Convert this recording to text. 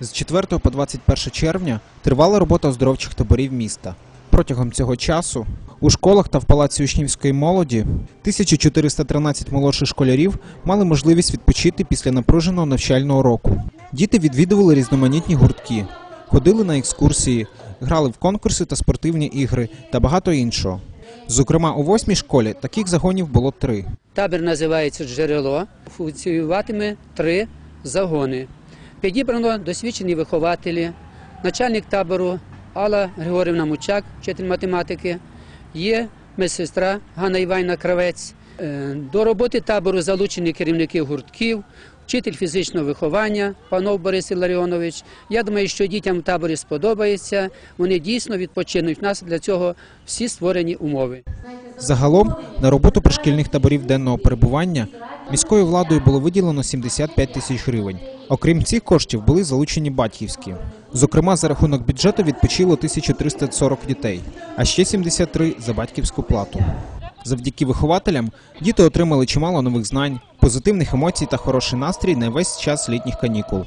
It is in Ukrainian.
З 4 по 21 червня тривала робота оздоровчих таборів міста. Протягом цього часу у школах та в палаці учнівської молоді 1413 молодших школярів мали можливість відпочити після напруженого навчального року. Діти відвідували різноманітні гуртки, ходили на екскурсії, грали в конкурси та спортивні ігри та багато іншого. Зокрема, у восьмій школі таких загонів було три. Табір називається Джерело. Функціюватиме три загони. Підібрано досвідчені вихователі, начальник табору Алла Григорівна Мучак, вчитель математики, є медсестра Ганна Івайна Кравець. Е, До роботи табору залучені керівники гуртків, вчитель фізичного виховання панов Борис Іларіонович. Я думаю, що дітям в таборі сподобається. Вони дійсно відпочинуть. У нас для цього всі створені умови. Загалом на роботу пришкільних таборів денного перебування міською владою було виділено 75 тисяч гривень. Окрім цих коштів були залучені батьківські. Зокрема, за рахунок бюджету відпочило 1340 дітей, а ще 73 за батьківську плату. Завдяки вихователям діти отримали чимало нових знань, позитивних емоцій та хороший настрій на весь час літніх канікул.